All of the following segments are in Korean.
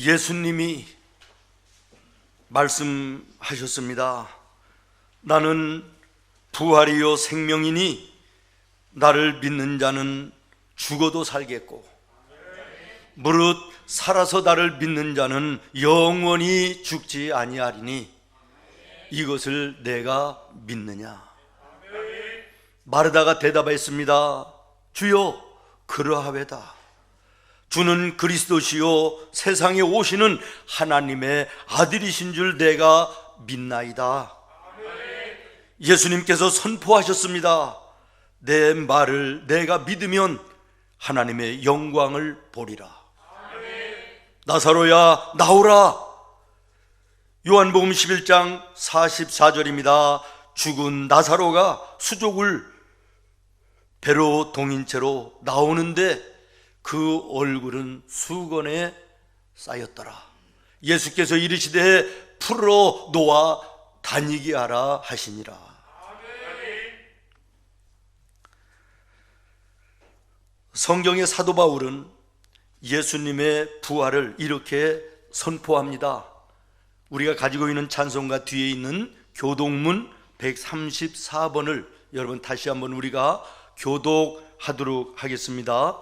예수님이 말씀하셨습니다. 나는 부활이요 생명이니 나를 믿는 자는 죽어도 살겠고 무릇 살아서 나를 믿는 자는 영원히 죽지 아니하리니 이것을 내가 믿느냐? 마르다가 대답했습니다. 주여 그러하외다 주는 그리스도시요 세상에 오시는 하나님의 아들이신 줄 내가 믿나이다. 예수님께서 선포하셨습니다. 내 말을 내가 믿으면 하나님의 영광을 보리라. 나사로야 나오라. 요한복음 11장 44절입니다. 죽은 나사로가 수족을 배로 동인 채로 나오는데 그 얼굴은 수건에 쌓였더라 예수께서 이르시되 풀어 놓아 다니게 하라 하시니라 성경의 사도 바울은 예수님의 부활을 이렇게 선포합니다. 우리가 가지고 있는 찬송가 뒤에 있는 교독문 134번을 여러분 다시 한번 우리가 교독하도록 하겠습니다.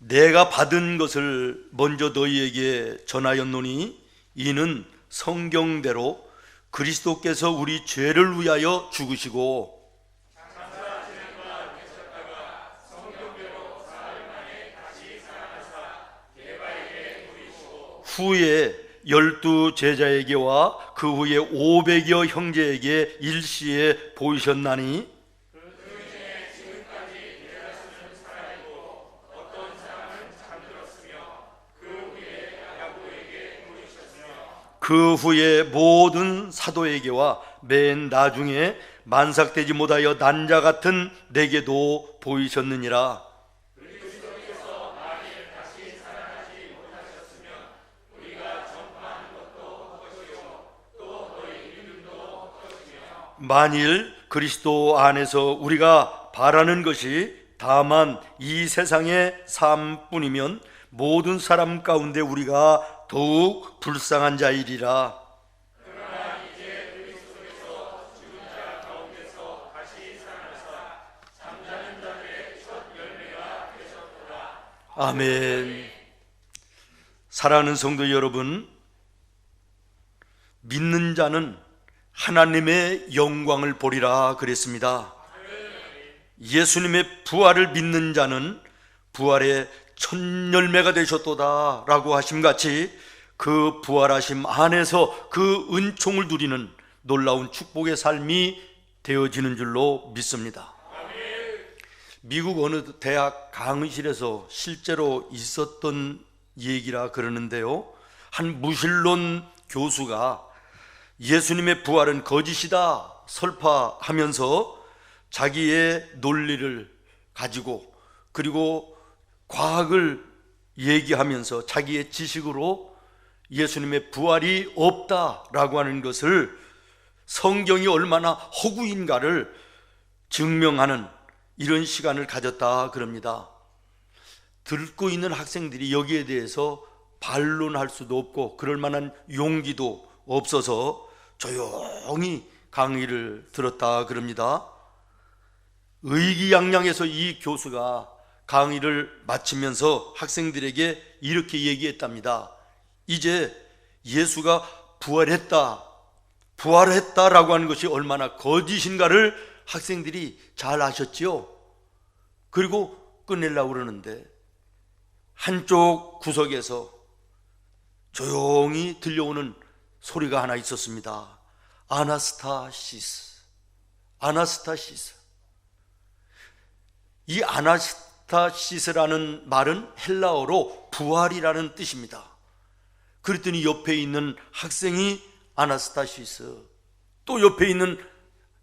내가 받은 것을 먼저 너희에게 전하였노니 이는 성경대로 그리스도께서 우리 죄를 위하여 죽으시고 후에 열두 제자에게와 그 후에 오백여 형제에게 일시에 보이셨나니 그 후에 모든 사도에게와 맨 나중에 만삭되지 못하여 난자 같은 내게도 보이셨느니라. 만일 그리스도 안에서 우리가 바라는 것이 다만 이 세상의 삶뿐이면 모든 사람 가운데 우리가 더욱 불쌍한 자이리라. 아멘. 사랑하는 성도 여러분, 믿는 자는 하나님의 영광을 보리라 그랬습니다. 예수님의 부활을 믿는 자는 부활의 첫 열매가 되셨도다 라고 하심 같이 그 부활하심 안에서 그 은총을 누리는 놀라운 축복의 삶이 되어지는 줄로 믿습니다. 미국 어느 대학 강의실에서 실제로 있었던 얘기라 그러는데요. 한 무신론 교수가 예수님의 부활은 거짓이다 설파하면서 자기의 논리를 가지고 그리고 과학을 얘기하면서 자기의 지식으로 예수님의 부활이 없다라고 하는 것을 성경이 얼마나 허구인가를 증명하는 이런 시간을 가졌다 그럽니다. 듣고 있는 학생들이 여기에 대해서 반론할 수도 없고 그럴 만한 용기도 없어서 조용히 강의를 들었다 그럽니다. 의기양양해서 이 교수가 강의를 마치면서 학생들에게 이렇게 얘기했답니다. 이제 예수가 부활했다, 부활했다라고 하는 것이 얼마나 거짓인가를 학생들이 잘 아셨지요. 그리고 끝내려고 그러는데 한쪽 구석에서 조용히 들려오는 소리가 하나 있었습니다. 아나스타시스. 아나스타시스. 이 아나스 타시스라는 말은 헬라어로 부활이라는 뜻입니다. 그랬더니 옆에 있는 학생이 아나스타시스, 또 옆에 있는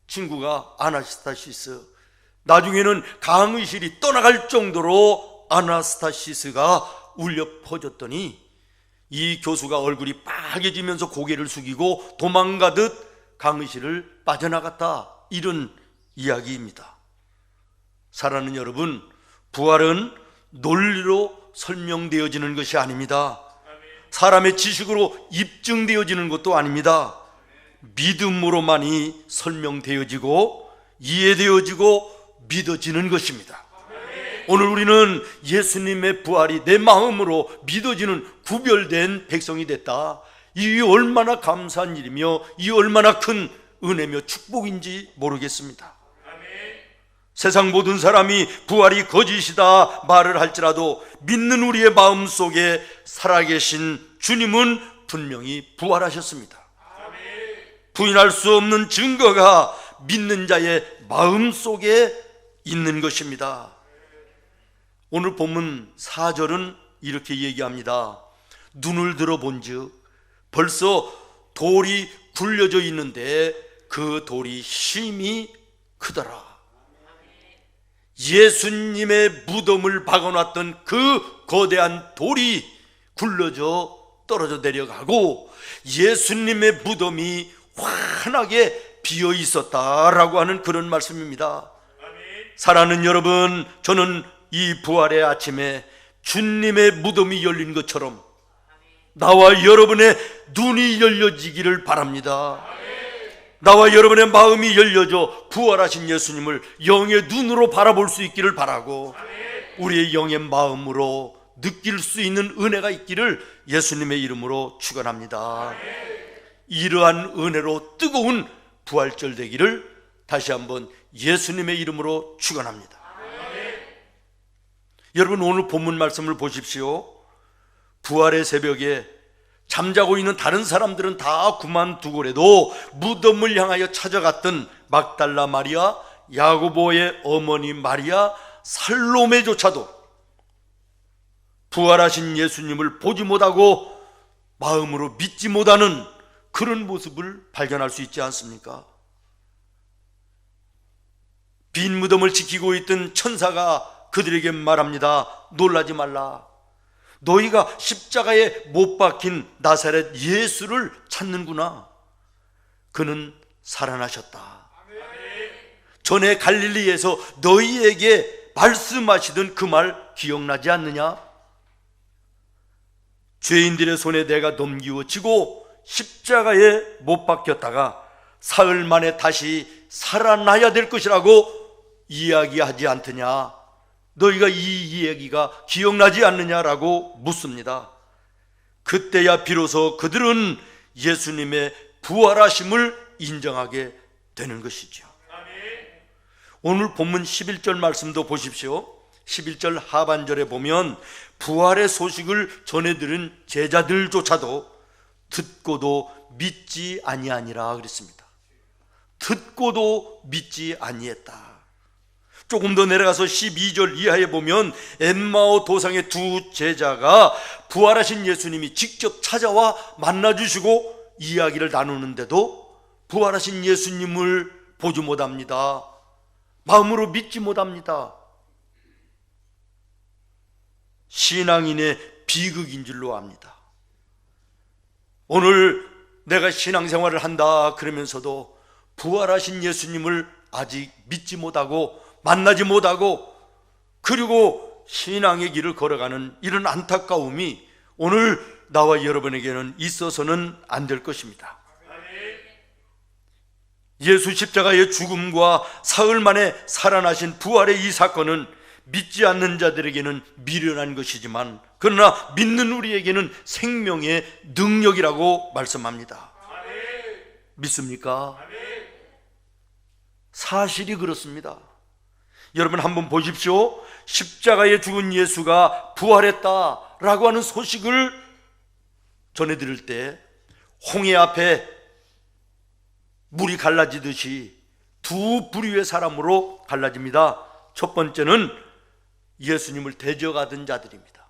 친구가 아나스타시스, 나중에는 강의실이 떠나갈 정도로 아나스타시스가 울려 퍼졌더니 이 교수가 얼굴이 빨개지면서 고개를 숙이고 도망가듯 강의실을 빠져나갔다. 이런 이야기입니다. 사랑하는 여러분, 부활은 논리로 설명되어지는 것이 아닙니다. 사람의 지식으로 입증되어지는 것도 아닙니다. 믿음으로만이 설명되어지고 이해되어지고 믿어지는 것입니다. 오늘 우리는 예수님의 부활이 내 마음으로 믿어지는 구별된 백성이 됐다. 이 얼마나 감사한 일이며 이 얼마나 큰 은혜며 축복인지 모르겠습니다. 세상 모든 사람이 부활이 거짓이다 말을 할지라도 믿는 우리의 마음 속에 살아계신 주님은 분명히 부활하셨습니다. 부인할 수 없는 증거가 믿는 자의 마음 속에 있는 것입니다. 오늘 본문 4절은 이렇게 얘기합니다. 눈을 들어본 즉 벌써 돌이 굴려져 있는데 그 돌이 힘이 크더라. 예수님의 무덤을 박아놨던 그 거대한 돌이 굴러져 떨어져 내려가고 예수님의 무덤이 환하게 비어 있었다라고 하는 그런 말씀입니다. 사랑하는 여러분, 저는 이 부활의 아침에 주님의 무덤이 열린 것처럼 나와 여러분의 눈이 열려지기를 바랍니다. 나와 여러분의 마음이 열려져 부활하신 예수님을 영의 눈으로 바라볼 수 있기를 바라고 우리의 영의 마음으로 느낄 수 있는 은혜가 있기를 예수님의 이름으로 축원합니다. 이러한 은혜로 뜨거운 부활절 되기를 다시 한번 예수님의 이름으로 축원합니다. 여러분 오늘 본문 말씀을 보십시오. 부활의 새벽에 잠자고 있는 다른 사람들은 다 그만두고래도 무덤을 향하여 찾아갔던 막달라 마리아, 야고보의 어머니 마리아, 살로메조차도 부활하신 예수님을 보지 못하고 마음으로 믿지 못하는 그런 모습을 발견할 수 있지 않습니까? 빈 무덤을 지키고 있던 천사가 그들에게 말합니다. 놀라지 말라. 너희가 십자가에 못 박힌 나사렛 예수를 찾는구나. 그는 살아나셨다. 전에 갈릴리에서 너희에게 말씀하시던 그 말 기억나지 않느냐? 죄인들의 손에 내가 넘기워지고 십자가에 못 박혔다가 사흘 만에 다시 살아나야 될 것이라고 이야기하지 않더냐? 너희가 이 이야기가 기억나지 않느냐라고 묻습니다. 그때야 비로소 그들은 예수님의 부활하심을 인정하게 되는 것이죠. 오늘 본문 11절 말씀도 보십시오. 11절 하반절에 보면 부활의 소식을 전해 들은 제자들조차도 듣고도 믿지 아니하니라 그랬습니다. 듣고도 믿지 아니했다. 조금 더 내려가서 12절 이하에 보면 엠마오 도상의 두 제자가 부활하신 예수님이 직접 찾아와 만나 주시고 이야기를 나누는데도 부활하신 예수님을 보지 못합니다. 마음으로 믿지 못합니다. 신앙인의 비극인 줄로 압니다. 오늘 내가 신앙생활을 한다 그러면서도 부활하신 예수님을 아직 믿지 못하고 만나지 못하고 그리고 신앙의 길을 걸어가는 이런 안타까움이 오늘 나와 여러분에게는 있어서는 안 될 것입니다. 예수 십자가의 죽음과 사흘 만에 살아나신 부활의 이 사건은 믿지 않는 자들에게는 미련한 것이지만 그러나 믿는 우리에게는 생명의 능력이라고 말씀합니다. 믿습니까? 사실이 그렇습니다. 여러분 한번 보십시오. 십자가에 죽은 예수가 부활했다라고 하는 소식을 전해드릴 때 홍해 앞에 물이 갈라지듯이 두 부류의 사람으로 갈라집니다. 첫 번째는 예수님을 대적하던 자들입니다.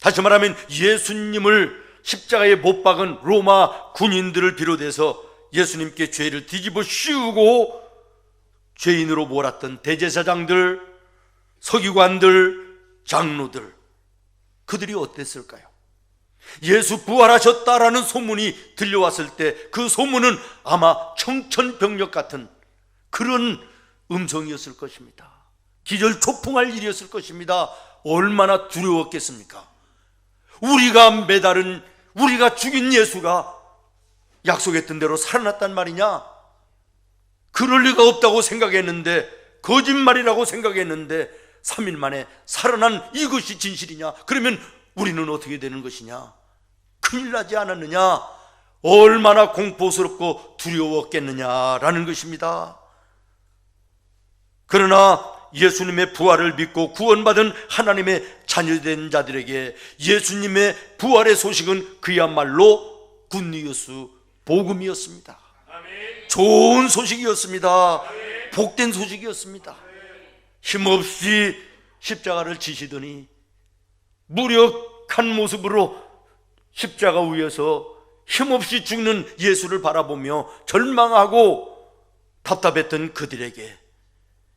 다시 말하면 예수님을 십자가에 못 박은 로마 군인들을 비롯해서 예수님께 죄를 뒤집어 씌우고 죄인으로 몰았던 대제사장들, 서기관들, 장로들 그들이 어땠을까요? 예수 부활하셨다라는 소문이 들려왔을 때 그 소문은 아마 청천벽력 같은 그런 음성이었을 것입니다. 기절 초풍할 일이었을 것입니다. 얼마나 두려웠겠습니까? 우리가 매달은 우리가 죽인 예수가 약속했던 대로 살아났단 말이냐? 그럴 리가 없다고 생각했는데 거짓말이라고 생각했는데 3일 만에 살아난 이것이 진실이냐? 그러면 우리는 어떻게 되는 것이냐? 큰일 나지 않았느냐? 얼마나 공포스럽고 두려웠겠느냐라는 것입니다. 그러나 예수님의 부활을 믿고 구원받은 하나님의 자녀된 자들에게 예수님의 부활의 소식은 그야말로 굿뉴스 복음이었습니다. 좋은 소식이었습니다. 복된 소식이었습니다. 힘없이 십자가를 지시더니 무력한 모습으로 십자가 위에서 힘없이 죽는 예수를 바라보며 절망하고 답답했던 그들에게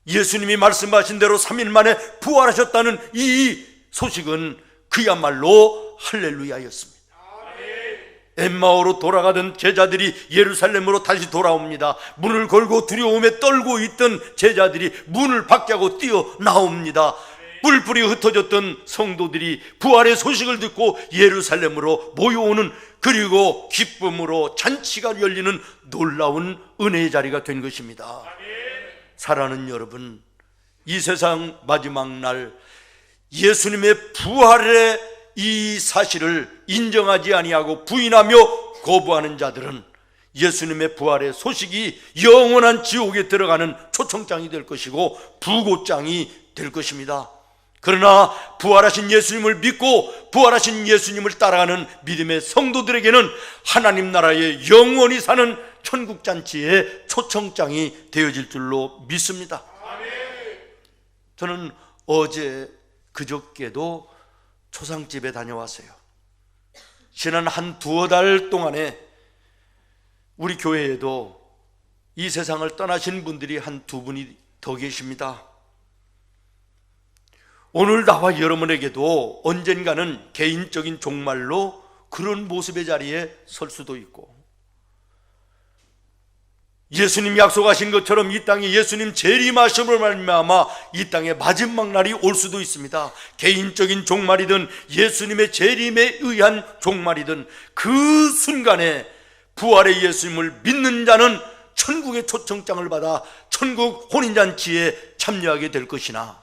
예수님이 말씀하신 대로 3일 만에 부활하셨다는 이 소식은 그야말로 할렐루야였습니다. 엠마오로 돌아가던 제자들이 예루살렘으로 다시 돌아옵니다. 문을 걸고 두려움에 떨고 있던 제자들이 문을 박자고 뛰어 나옵니다. 뿔뿔이 흩어졌던 성도들이 부활의 소식을 듣고 예루살렘으로 모여오는 그리고 기쁨으로 잔치가 열리는 놀라운 은혜의 자리가 된 것입니다. 사랑하는 여러분, 이 세상 마지막 날 예수님의 부활의 이 사실을 인정하지 아니하고 부인하며 거부하는 자들은 예수님의 부활의 소식이 영원한 지옥에 들어가는 초청장이 될 것이고 부고장이 될 것입니다. 그러나 부활하신 예수님을 믿고 부활하신 예수님을 따라가는 믿음의 성도들에게는 하나님 나라에 영원히 사는 천국 잔치의 초청장이 되어질 줄로 믿습니다. 저는 어제 그저께도 초상집에 다녀왔어요. 지난 한 두어 달 동안에 우리 교회에도 이 세상을 떠나신 분들이 한 두 분이 더 계십니다. 오늘 나와 여러분에게도 언젠가는 개인적인 종말로 그런 모습의 자리에 설 수도 있고 예수님 약속하신 것처럼 이 땅에 예수님 재림하심으로 말미암아 이 땅에 마지막 날이 올 수도 있습니다. 개인적인 종말이든 예수님의 재림에 의한 종말이든 그 순간에 부활의 예수님을 믿는 자는 천국의 초청장을 받아 천국 혼인잔치에 참여하게 될 것이나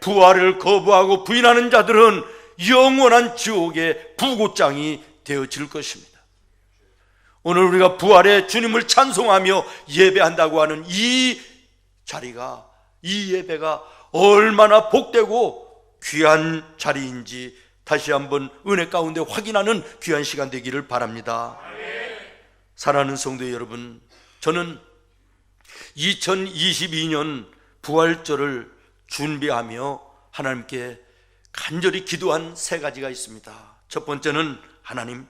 부활을 거부하고 부인하는 자들은 영원한 지옥의 부고장이 되어질 것입니다. 오늘 우리가 부활의 주님을 찬송하며 예배한다고 하는 이 자리가 이 예배가 얼마나 복되고 귀한 자리인지 다시 한번 은혜 가운데 확인하는 귀한 시간 되기를 바랍니다. 사랑하는 성도 여러분, 저는 2022년 부활절을 준비하며 하나님께 간절히 기도한 세 가지가 있습니다. 첫 번째는 하나님,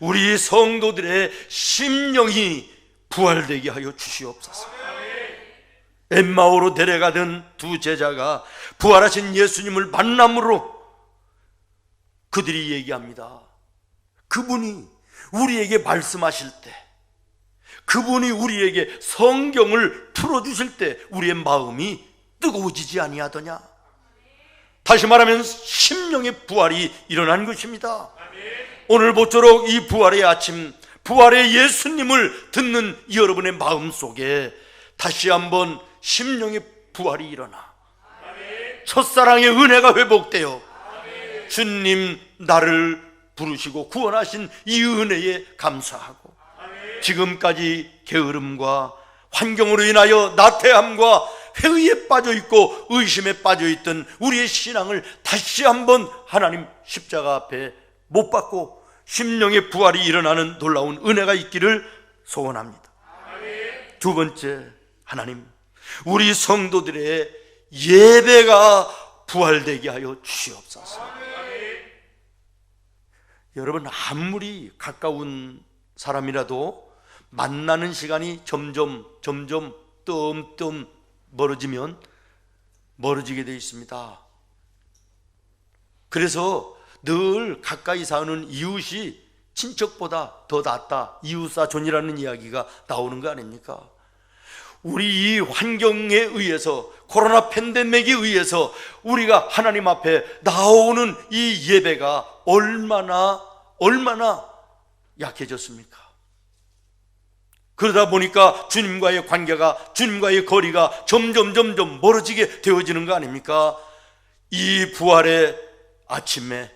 우리 성도들의 심령이 부활되게 하여 주시옵소서. 엠마오로 데려가던 두 제자가 부활하신 예수님을 만남으로 그들이 얘기합니다. 그분이 우리에게 말씀하실 때, 그분이 우리에게 성경을 풀어주실 때 우리의 마음이 뜨거워지지 아니하더냐? 다시 말하면 심령의 부활이 일어난 것입니다. 오늘 모쪼록 이 부활의 아침, 부활의 예수님을 듣는 여러분의 마음 속에 다시 한번 심령의 부활이 일어나. 첫사랑의 은혜가 회복되어 주님 나를 부르시고 구원하신 이 은혜에 감사하고 지금까지 게으름과 환경으로 인하여 나태함과 회의에 빠져 있고 의심에 빠져 있던 우리의 신앙을 다시 한번 하나님 십자가 앞에 못 받고 심령의 부활이 일어나는 놀라운 은혜가 있기를 소원합니다. 두 번째, 하나님, 우리 성도들의 예배가 부활되게 하여 주시옵소서. 여러분, 아무리 가까운 사람이라도 만나는 시간이 점점, 점점 뜸뜸 멀어지면 멀어지게 되어 있습니다. 그래서 늘 가까이 사는 이웃이 친척보다 더 낫다. 이웃사촌이라는 이야기가 나오는 거 아닙니까? 우리 이 환경에 의해서 코로나 팬데믹에 의해서 우리가 하나님 앞에 나오는 이 예배가 얼마나 얼마나 약해졌습니까? 그러다 보니까 주님과의 관계가 주님과의 거리가 점점 점점 멀어지게 되어지는 거 아닙니까? 이 부활의 아침에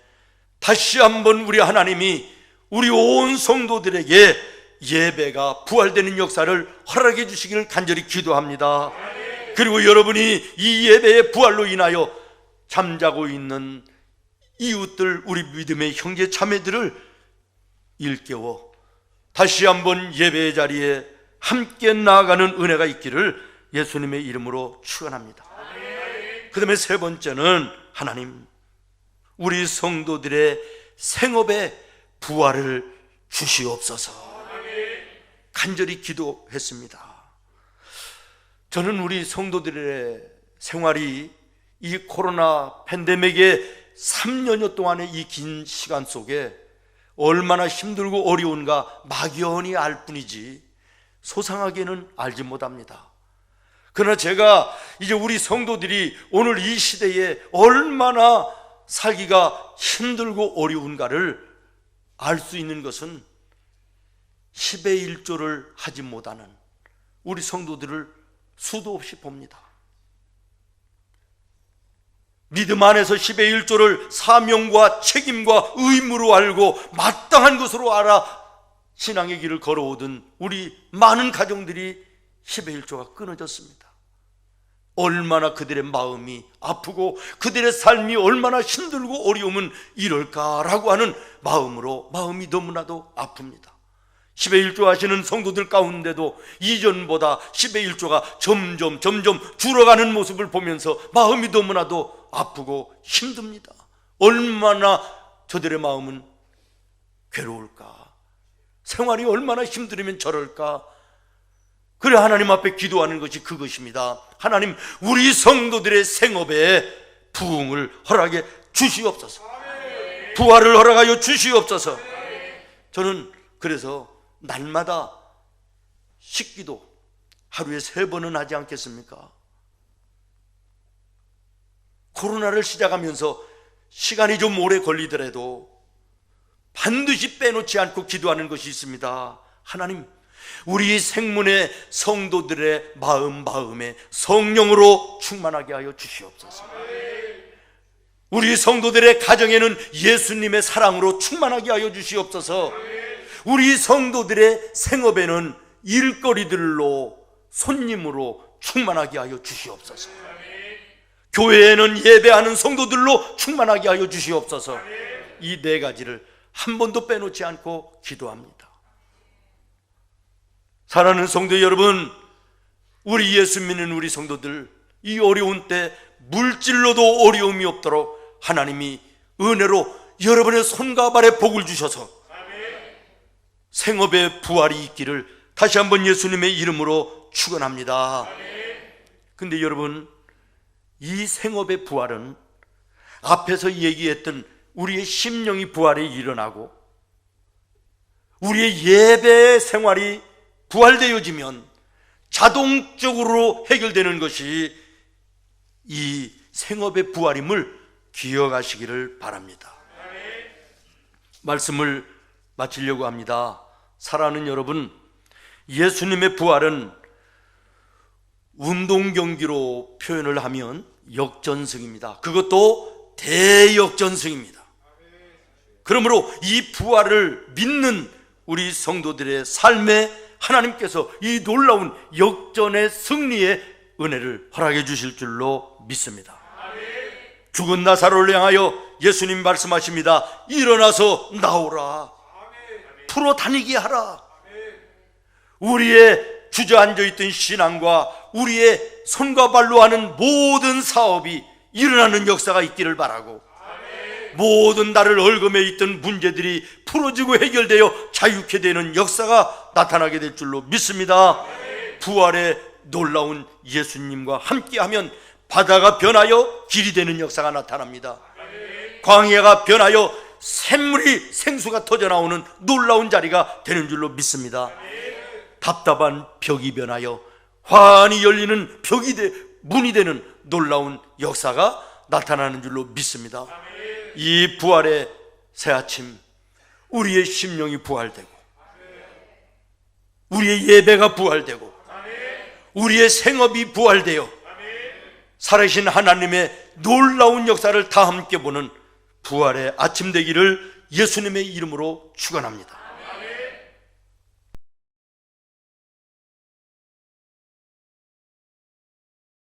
다시 한번 우리 하나님이 우리 온 성도들에게 예배가 부활되는 역사를 허락해 주시기를 간절히 기도합니다. 그리고 여러분이 이 예배의 부활로 인하여 잠자고 있는 이웃들 우리 믿음의 형제 자매들을 일깨워 다시 한번 예배의 자리에 함께 나아가는 은혜가 있기를 예수님의 이름으로 축원합니다. 그다음에 세 번째는 하나님 우리 성도들의 생업에 부활을 주시옵소서. 간절히 기도했습니다. 저는 우리 성도들의 생활이 이 코로나 팬데믹의 3년여 동안의 이 긴 시간 속에 얼마나 힘들고 어려운가 막연히 알 뿐이지 소상하게는 알지 못합니다. 그러나 제가 이제 우리 성도들이 오늘 이 시대에 얼마나 살기가 힘들고 어려운가를 알 수 있는 것은 10의 1조를 하지 못하는 우리 성도들을 수도 없이 봅니다. 믿음 안에서 10의 1조를 사명과 책임과 의무로 알고 마땅한 것으로 알아 신앙의 길을 걸어오던 우리 많은 가정들이 10의 1조가 끊어졌습니다. 얼마나 그들의 마음이 아프고 그들의 삶이 얼마나 힘들고 어려우면 이럴까라고 하는 마음으로 마음이 너무나도 아픕니다. 10의 1조 하시는 성도들 가운데도 이전보다 10의 1조가 점점 점점 줄어가는 모습을 보면서 마음이 너무나도 아프고 힘듭니다. 얼마나 저들의 마음은 괴로울까? 생활이 얼마나 힘들으면 저럴까? 그래 하나님 앞에 기도하는 것이 그것입니다. 하나님 우리 성도들의 생업에 부흥을 허락해 주시옵소서. 부활을 허락하여 주시옵소서. 저는 그래서 날마다 식기도 하루에 세 번은 하지 않겠습니까? 코로나를 시작하면서 시간이 좀 오래 걸리더라도 반드시 빼놓지 않고 기도하는 것이 있습니다. 하나님, 우리 생문의 성도들의 마음 마음에 성령으로 충만하게 하여 주시옵소서. 우리 성도들의 가정에는 예수님의 사랑으로 충만하게 하여 주시옵소서. 우리 성도들의 생업에는 일거리들로 손님으로 충만하게 하여 주시옵소서. 교회에는 예배하는 성도들로 충만하게 하여 주시옵소서. 이 네 가지를 한 번도 빼놓지 않고 기도합니다. 사랑하는 성도 여러분, 우리 예수 믿는 우리 성도들 이 어려운 때 물질로도 어려움이 없도록 하나님이 은혜로 여러분의 손과 발에 복을 주셔서 생업의 부활이 있기를 다시 한번 예수님의 이름으로 축원합니다. 근데 여러분 이 생업의 부활은 앞에서 얘기했던 우리의 심령이 부활에 일어나고 우리의 예배 생활이 부활되어지면 자동적으로 해결되는 것이 이 생업의 부활임을 기억하시기를 바랍니다. 말씀을 마치려고 합니다. 사랑하는 여러분, 예수님의 부활은 운동 경기로 표현을 하면 역전승입니다. 그것도 대역전승입니다. 그러므로 이 부활을 믿는 우리 성도들의 삶에 하나님께서 이 놀라운 역전의 승리의 은혜를 허락해 주실 줄로 믿습니다. 죽은 나사로를 향하여 예수님 말씀하십니다. 일어나서 나오라. 풀어 다니게 하라. 우리의 주저앉아 있던 신앙과 우리의 손과 발로 하는 모든 사업이 일어나는 역사가 있기를 바라고 모든 나를 얼금에 있던 문제들이 풀어지고 해결되어 자유케 되는 역사가 나타나게 될 줄로 믿습니다. 부활의 놀라운 예수님과 함께하면 바다가 변하여 길이 되는 역사가 나타납니다. 광야가 변하여 샘물이 생수가 터져 나오는 놀라운 자리가 되는 줄로 믿습니다. 답답한 벽이 변하여 환히 열리는 벽이 되, 문이 되는 놀라운 역사가 나타나는 줄로 믿습니다. 이 부활의 새 아침, 우리의 심령이 부활되고, 우리의 예배가 부활되고, 우리의 생업이 부활되어, 살아계신 하나님의 놀라운 역사를 다 함께 보는 부활의 아침 되기를 예수님의 이름으로 축원합니다.